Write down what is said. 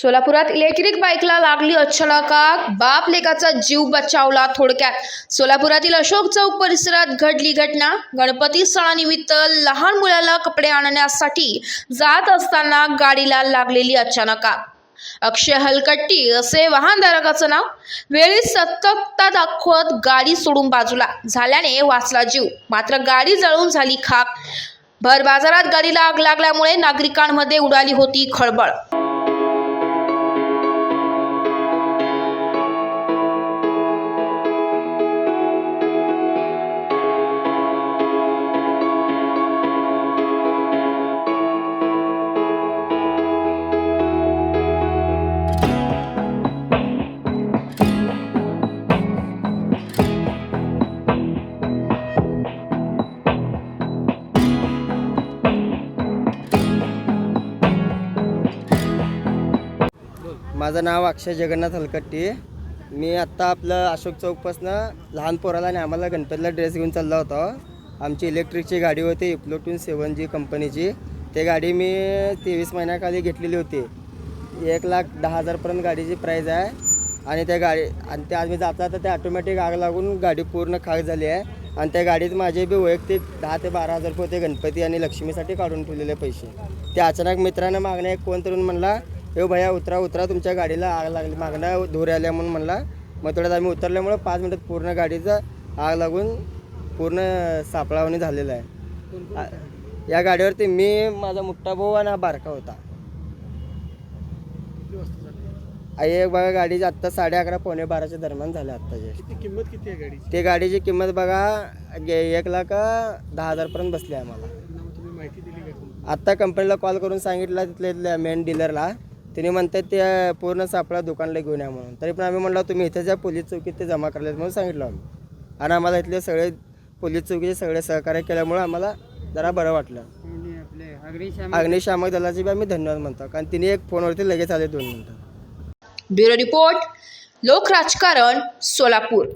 सोलापुरात इलेक्ट्रिक बाईकला लागली अचानक बाप लेकाचा जीव बचावला थोडक्यात. सोलापुरातील अशोक चौक परिसरात घडली घटना. गणपती सणानिमित्त लहान मुलाला कपडे आणण्यासाठी जात असताना गाडीला लागलेली अचानक. अक्षय हलकट्टी असे वाहनधारकाचं नाव. वेळी सतर्कता दाखवत गाडी सोडून बाजूला झाल्याने वाचला जीव. मात्र गाडी जळून झाली खाक. भर बाजारात गाडीला आग लागल्यामुळे नागरिकांमध्ये उडाली होती खळबळ. माझं नाव अक्षय जगन्नाथ हलकट्टी. मी आत्ता आपलं अशोक चौकपासनं लहान पोराला आणि आम्हाला गणपतीला ड्रेस घेऊन चाललो होतो. आमची इलेक्ट्रिकची गाडी होती इप्लोटून सेवन जी कंपनीची. ते गाडी मी तेवीस महिन्याखाली घेतलेली होती. एक लाख दहा हजारपर्यंत गाडीची प्राईज आहे. आणि त्या गाडी आणि ते आज मी जाता तर त्या ऑटोमॅटिक आग लागून गाडी पूर्ण खाक झाली आहे. आणि त्या गाडीत माझे बी वैयक्तिक दहा ते बारा हजार रुपये होते गणपती आणि लक्ष्मीसाठी काढून ठेवलेले पैसे. ते अचानक मित्रांना मागणं एक कोण तरुण म्हणला हे भैया उतरा उतरा तुमच्या गाडीला आग लागली. मागणं धूर आल्या म्हणून म्हणला. मग थोड्यात आम्ही उतरल्यामुळं पाच मिनिटात पूर्ण गाडीचं आग लागून पूर्ण सापळावणी झालेलं आहे. या गाडीवरती मी माझा मोठा भाऊ आणि हा बारका होता. आई एक बघा गाडीची आत्ता साडे अकरा पावणे बाराच्या दरम्यान झाल्या आत्ताचे किंमत किती आहे गाडीची? ते गाडीची किंमत बघा गे- एक लाख दहा हजारपर्यंत बसली आहे आम्हाला. आत्ता कंपनीला कॉल करून सांगितलं तिथल्या मेन डीलरला तिने म्हणतात ते पूर्ण सापळा दुकानला घेऊन या म्हणून. तरी पण आम्ही म्हणलो तुम्ही इथे ज्या पोलीस चौकीत ते जमा करलेत म्हणून सांगितलं आम्ही. आणि आम्हाला इथले सगळे पोलीस चौकीचे सगळे सहकार्य केल्यामुळे आम्हाला जरा बरं वाटलं. आणि आपले अग्निशामक अग्निशामक दलाचे बी आम्ही धन्यवाद म्हणतो कारण तिने एक फोनवरती लगेच आले दोन मिनटं. ब्युरो रिपोर्ट लोक राजकारण सोलापूर.